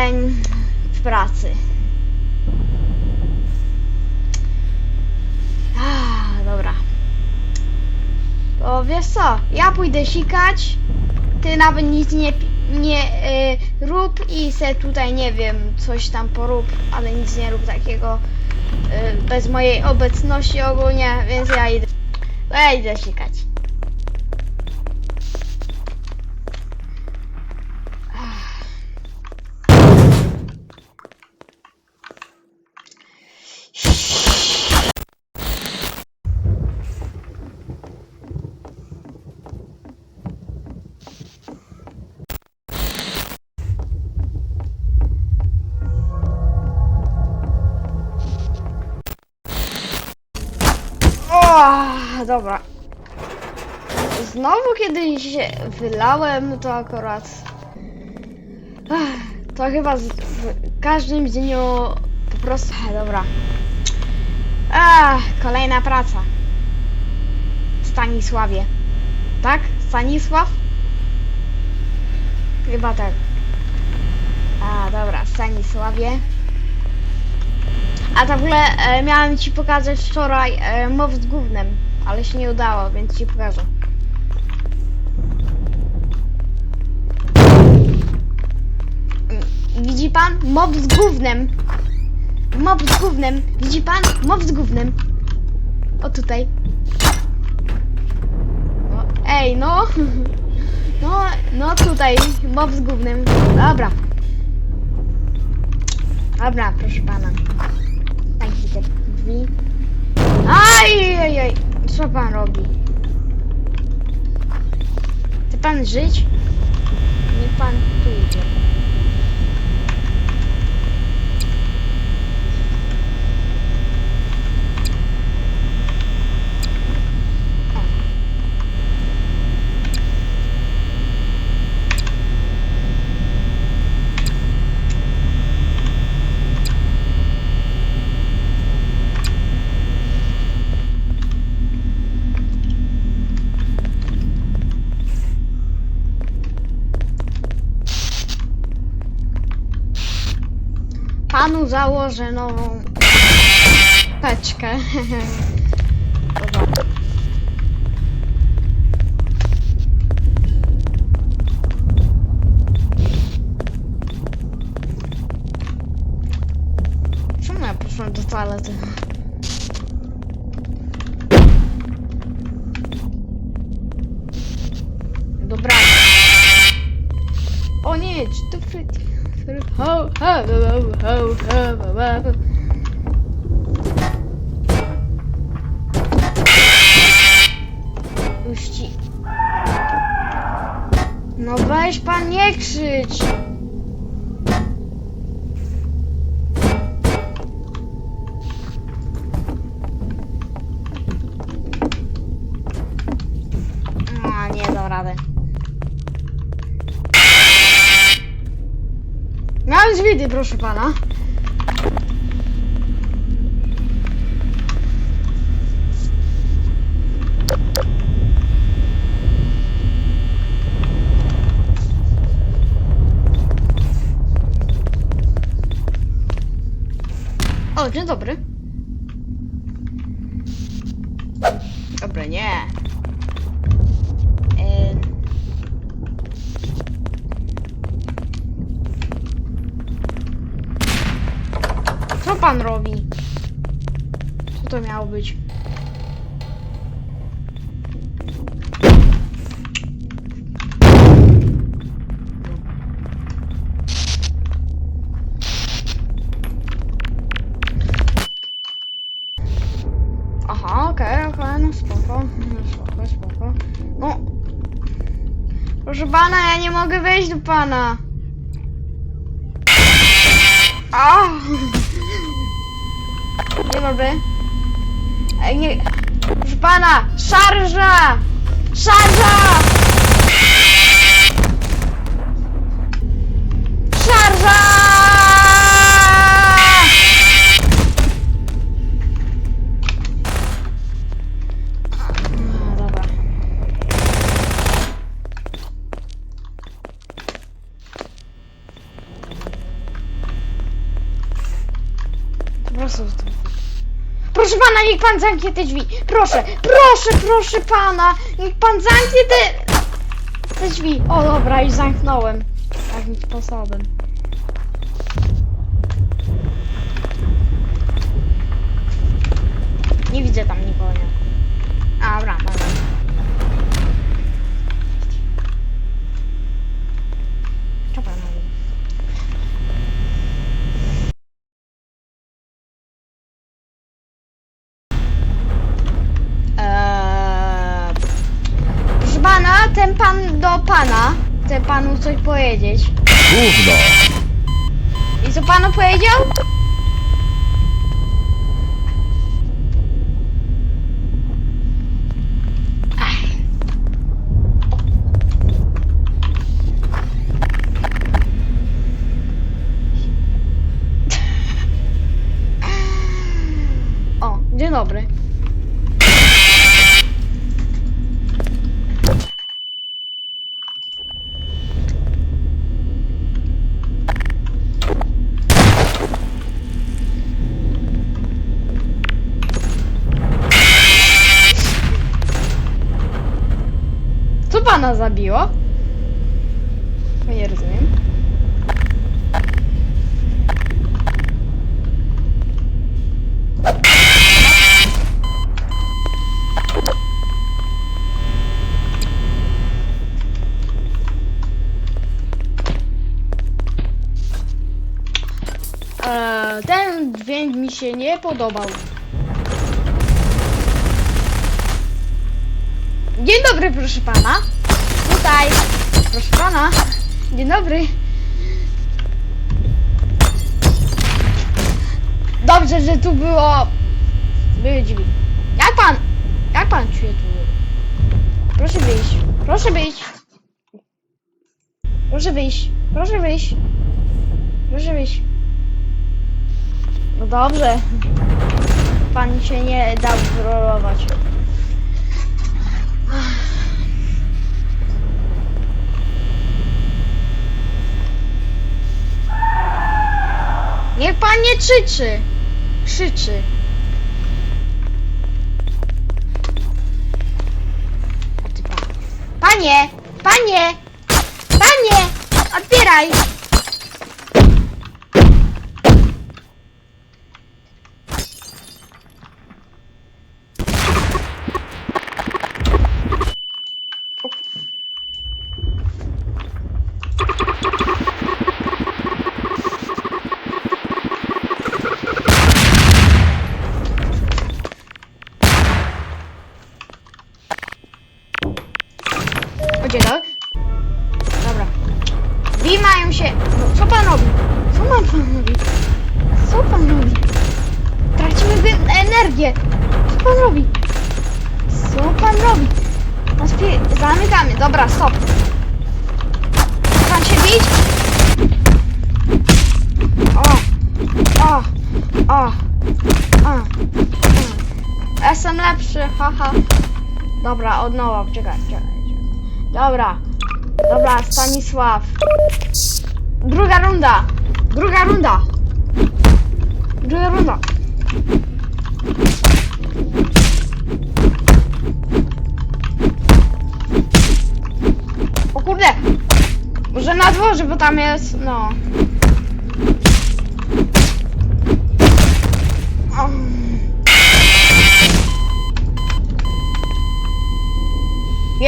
dzień w pracy. Ah, dobra. To wiesz co, ja pójdę sikać, ty nawet nic nie, nie y, rób i se tutaj, nie wiem, coś tam porób, ale nic nie rób takiego y, bez mojej obecności ogólnie, więc ja idę, ja idę sikać. Dobra. Znowu kiedyś wylałem, to akurat. Ech, To chyba z, w każdym dniu po prostu. Ech, Dobra. Ach, kolejna praca. Stanisławie. Tak? Stanisław? Chyba tak. A, dobra, Stanisławie. A to w ogóle e, miałem ci pokazać wczoraj e, mow z gównem, ale się nie udało, więc ci pokażę. Mm, Widzi pan? Mob z gównem. Mob z gównem. Widzi pan? Mob z gównem. O tutaj. Ej, no. No, no tutaj. Mob z gównem. Dobra. Dobra, proszę pana. Mi te drzwi. Aj, aj, aj. Co pan robi? Chce pan żyć? Niech pan tu idzie. Założę nową. Dobra. Czemu ja poszłam do toalety? Dobra. O nie, to Freddy? Ci. No weź pan nie krzycz. Proszę pana. O, dzień dobry. Dobry, nie. Pan robi? Co to miało być? Aha, okej, okej, no spoko, no spoko, spoko. No. Proszę pana, ja nie mogę wejść do pana. A! Dzień dobry. Ej, nie. Proszę pana! Szarża! Szarża! Pana, niech pan zamknie te drzwi. Proszę, proszę, proszę pana. Niech pan zamknie te, te drzwi. O dobra, już zamknąłem. Takim sposobem. Nie widzę tam nikogo. A, dobra, coś powiedzieć. Gówno! I co panu powiedział? Podobał. Dzień dobry, proszę pana. Tutaj. Proszę pana. Dzień dobry. Dobrze, że tu było. Były drzwi. Jak pan. Jak pan czuje tu? Proszę wyjść. Proszę wyjść. Proszę wyjść. Proszę wyjść. Proszę wyjść. No dobrze. Pan się nie dał wyrolować. Niech pan nie krzyczy. Krzyczy. Panie! Panie! Panie! Otwieraj! O. Jestem lepszy, haha. Dobra, od nowa, czekaj. czekaj. Dobra. Dobra, Stanisław. Druga runda. Druga runda. Druga runda. O kurde. Może na dworze, bo tam jest, no.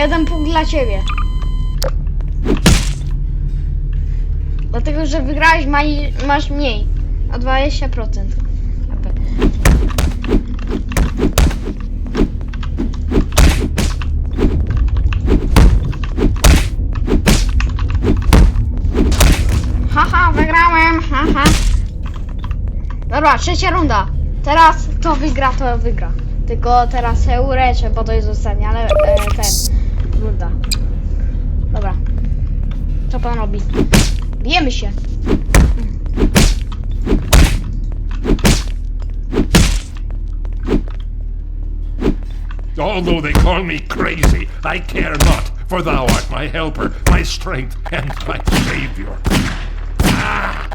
Jeden punkt dla ciebie. Dlatego, że wygrałeś, maj, masz mniej. O 20%. AP. Haha, wygrałem, haha. Dobra, trzecia runda. Teraz kto wygra, to wygra. Tylko teraz się ureczę, bo to jest ostatnia, ale e, ten. Kurde. Dobra. Co pan robi? Bijemy się. Although they call me crazy, I care not, for thou art my helper, my strength, and my savior. Ah!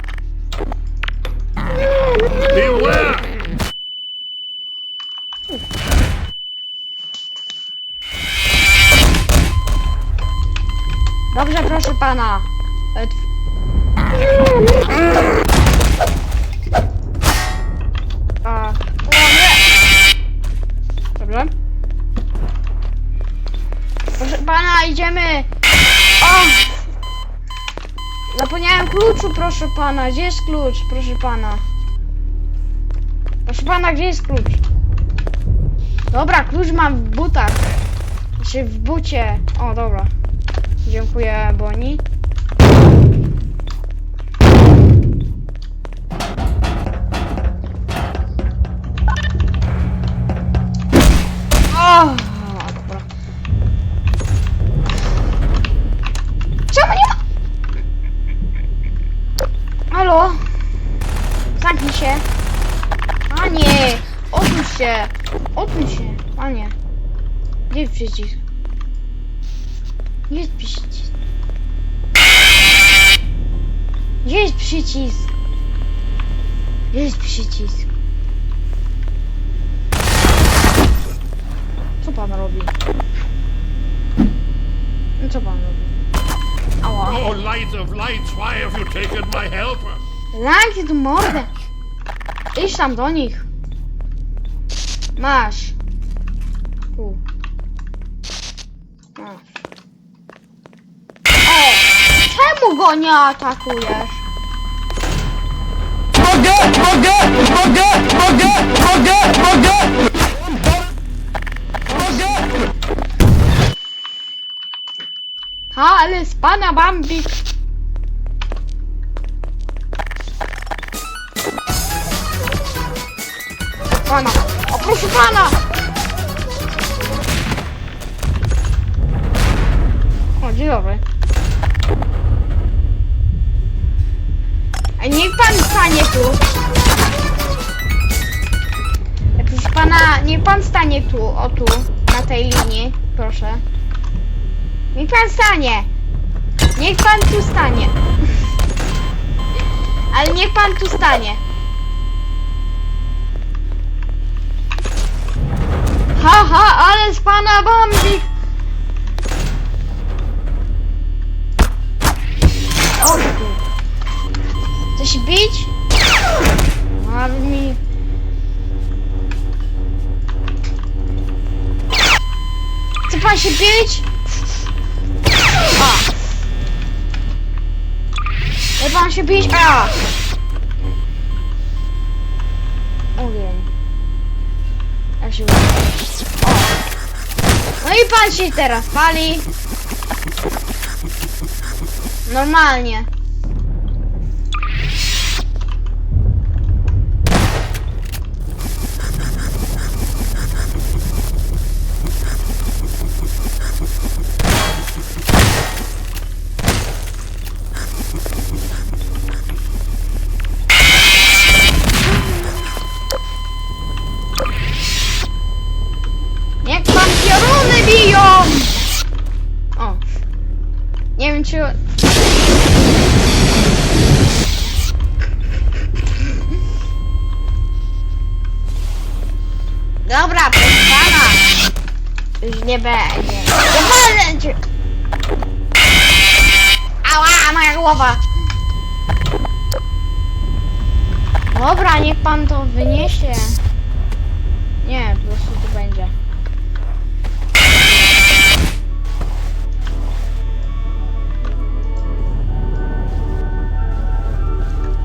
Beware! Pana. E, A, o nie! Dobrze. Proszę pana, idziemy! O! Zapomniałem kluczu, proszę pana. Gdzie jest klucz, proszę pana? Proszę pana, gdzie jest klucz? Dobra, klucz mam w butach. Znaczy w bucie. O, dobra. Dziękuję, Boni. O, dobra. Czemu nie ma? Halo? Zamknij się. Panie! Odsuń się! Odsuń się, panie. Gdzie jest przycisk? Gdzie jest przycisk? Gdzie jest przycisk? Jest przycisk? Co pan robi? No co pan robi? Ała. Oh, light of lights, why have you taken my helper? Tu mordę! Idź tam do nich. Masz. Tu. Masz. O! Czemu go nie atakujesz? Mogę, mogę, mogę, mogę, mogę, mogę! Ha, ale z pana Bambi. Pana. O proszę pana! O, dzień dobry. Niech pan stanie tu. Pana, niech pan stanie tu, o tu, na tej linii, proszę. Niech pan stanie. Niech pan tu stanie. Ale niech pan tu stanie. Haha, ale z pana Bambi. O. Coś bić? A mi... Chce pan się bić? A. Nie pan się bić? A. Ogień. Się? O. No i pan się teraz pali. Normalnie. 200. Nie, 200 to będzie.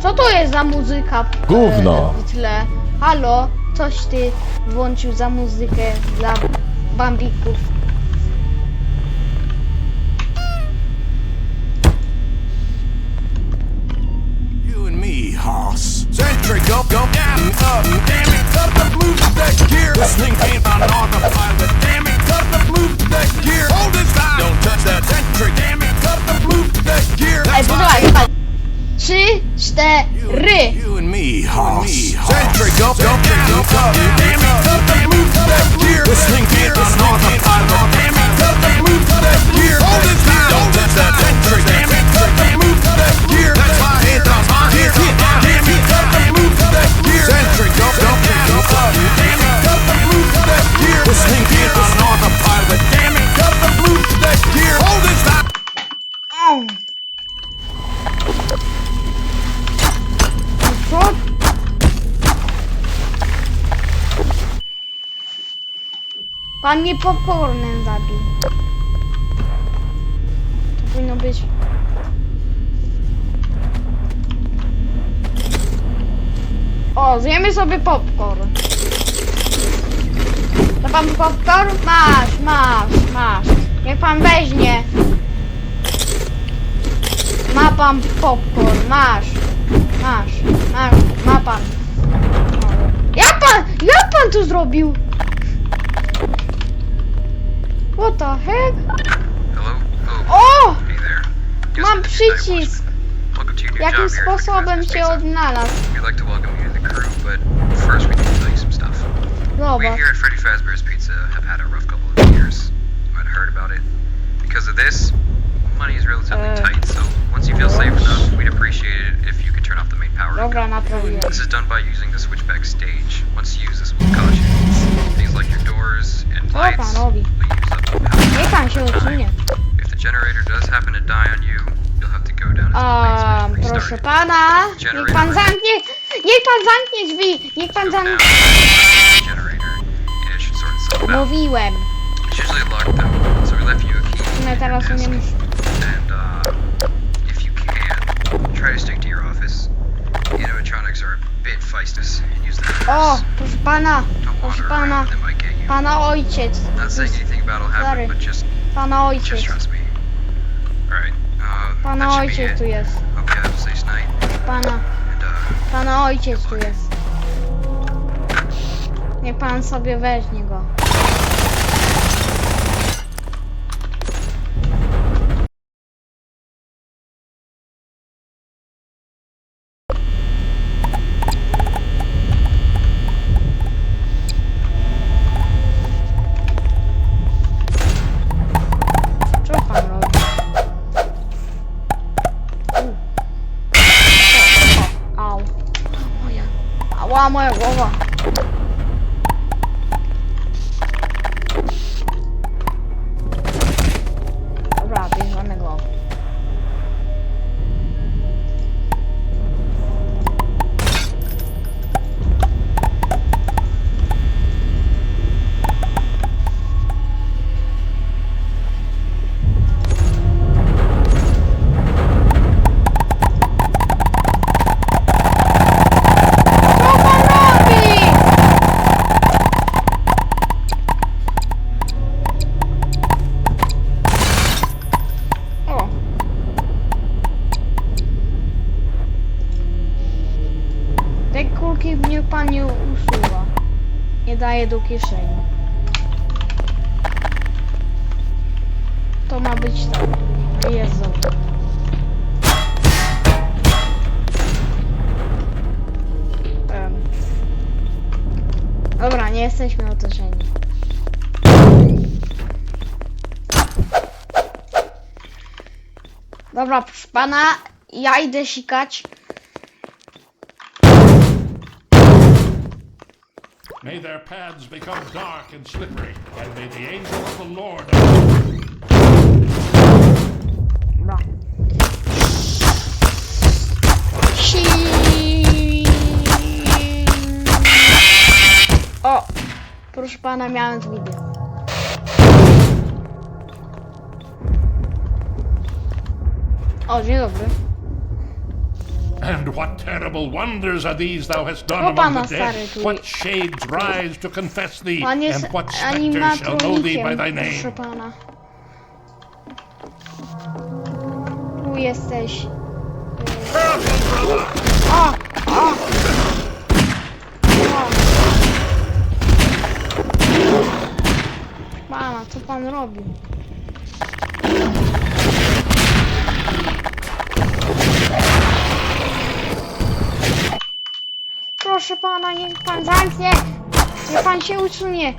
Co to jest za muzyka? Gówno. E, w tle. Halo, coś ty włączył za muzykę dla bambików. Hoss. Sentry, go, go, down, up, damn it, cut the move that gear. This thing ain't on autopilot, damn it, cut the move that gear. Hold this time, don't touch that sentry, damn it, cut the move that gear. Ej, posłuchaj, słuchaj. Trzy, cztery. You and me, hoss. Sentry, go, go, down, up, damn it, cut the move that Pan mnie popcornem zabił. To powinno być... O, zjemy sobie popcorn. To pan popcorn? Masz, masz, masz. Niech pan weźmie. Ma pan popcorn, masz. Masz, masz, ma pan. Jak pan, jak pan to zrobił? What the heck? Hello? Oh! i'm chichi's oh! Hey there. Yes, Mam przycisk! Jakim sposobem się odnalazł? We'd like to welcome you to the crew, but first we need to tell you some stuff. Dobra. We here at Freddy Fazbear's Pizza have had a rough couple of years. You might have heard about it. Because of this, money is relatively uh. tight, so once you feel safe enough, we'd appreciate it if you could turn off the main power. Dobra, this is done by using the switchback stage. Once you use this, we'll caution you. Things like your doors and lights robi? will use up the power. Niech pan się odsunie. If the generator does happen to die on you, you'll have to go down into the main Um, proszę pana, niech pan zamknie, niech pan zamknie drzwi, niech pan zamknie. to the generator, and it should sort itself out. Mówiłem. It's usually locked though, so we left you a key No teraz umiem. O, proszę pana, proszę pana, pana ojciec, happen, but just pana ojciec, uh, pana ojciec tu jest, pana, uh, pana ojciec tu jest. Niech pan sobie weźmie go. Pana, ja idę sikać. May their paths become dark and slippery, and may the angel of the Lord Dobra. Si... O! Proszę pana, miałem widy. O, dzień dobry. And what terrible wonders are these thou hast done O among pana the dead? stary tu. What shades rise to confess thee, Pan jest and what spectres shall know thee by animatronikiem, thy proszę name? pana. Tu jesteś. O! O! O! Pana, co pan robi? Proszę pana, niech pan zamknie! Niech pan się usunie!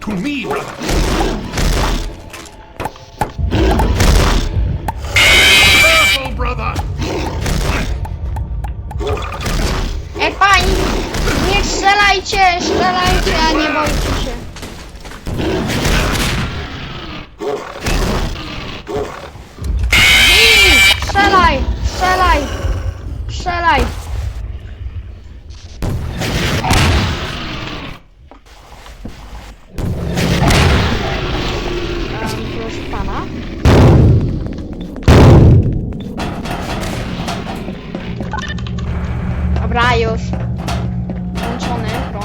To me, brother.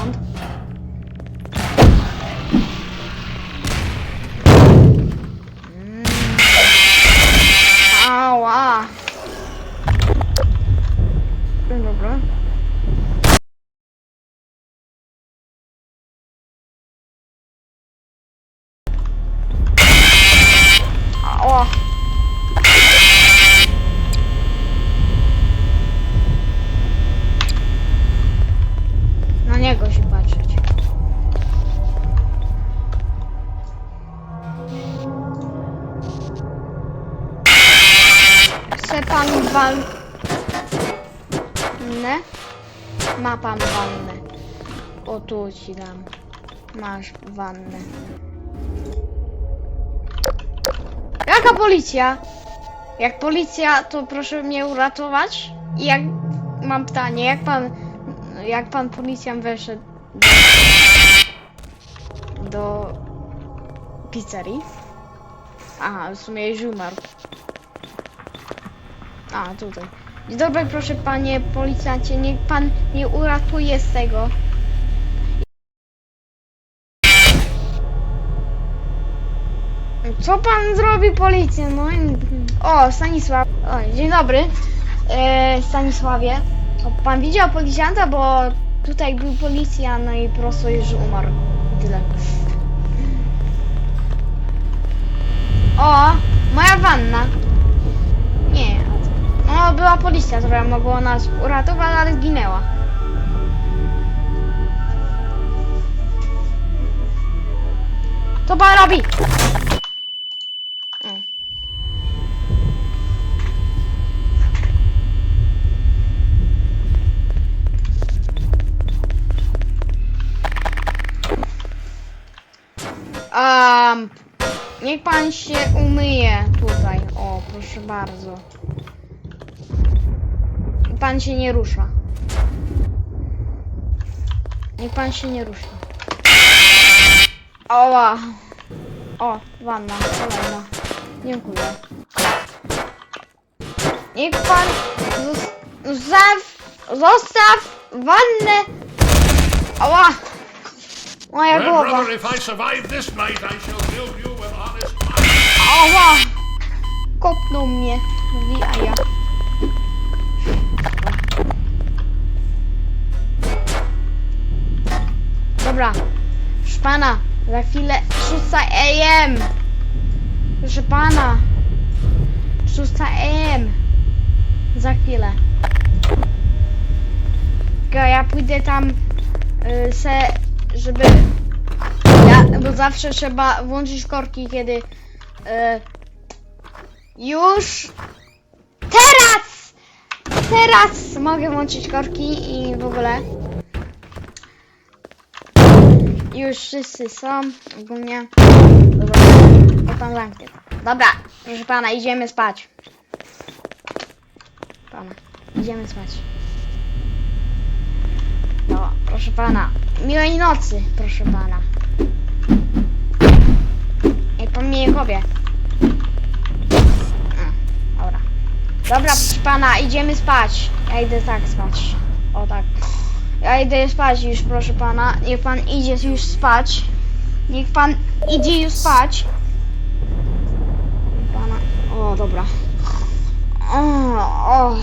Deutschland. Ci dam. Masz wannę. Jaka policja? Jak policja, to proszę mnie uratować. I jak mam pytanie, jak pan jak pan policjant weszedł do, do pizzerii? Aha, w sumie już umarł. A, tutaj. Dzień dobry, proszę panie policjancie, niech pan mnie uratuje z tego. Co pan zrobi policja? No O, Stanisław. O, dzień dobry. E, Stanisławie. O, pan widział policjanta, bo tutaj był policja, no i po prostu już umarł. Tyle. O, moja wanna. Nie. No, była policja, która mogła nas uratować, ale zginęła. Co pan robi? Niech pan się umyje tutaj. O, proszę bardzo. Pan się nie rusza. Niech pan się nie rusza. Oła. O, wanna, kolejna. Dziękuję. Niech pan zos- zostaw, zostaw wannę. Ała. Moja głowa. brother, if I survive this night, I shall build you. Ała! Kopnął mnie w jaja. Dobra, proszę pana, za chwilę 6 AM. Proszę pana, 6 AM. Za chwilę. Tylko ja pójdę tam y, se, żeby... Ja, bo zawsze trzeba włączyć korki, kiedy E, już teraz! Teraz mogę włączyć korki i w ogóle. Już wszyscy są ogólnie. Dobra, to zamknie. Dobra, proszę pana, idziemy spać. Pana, idziemy spać. No, proszę pana. Miłej nocy, proszę pana. Jak pan mnie nie Dobra, proszę pana, idziemy spać. Ja idę tak spać. O tak. Ja idę spać już, proszę pana. Niech pan idzie już spać. Niech pan idzie już spać. Pana. O, dobra. O, o.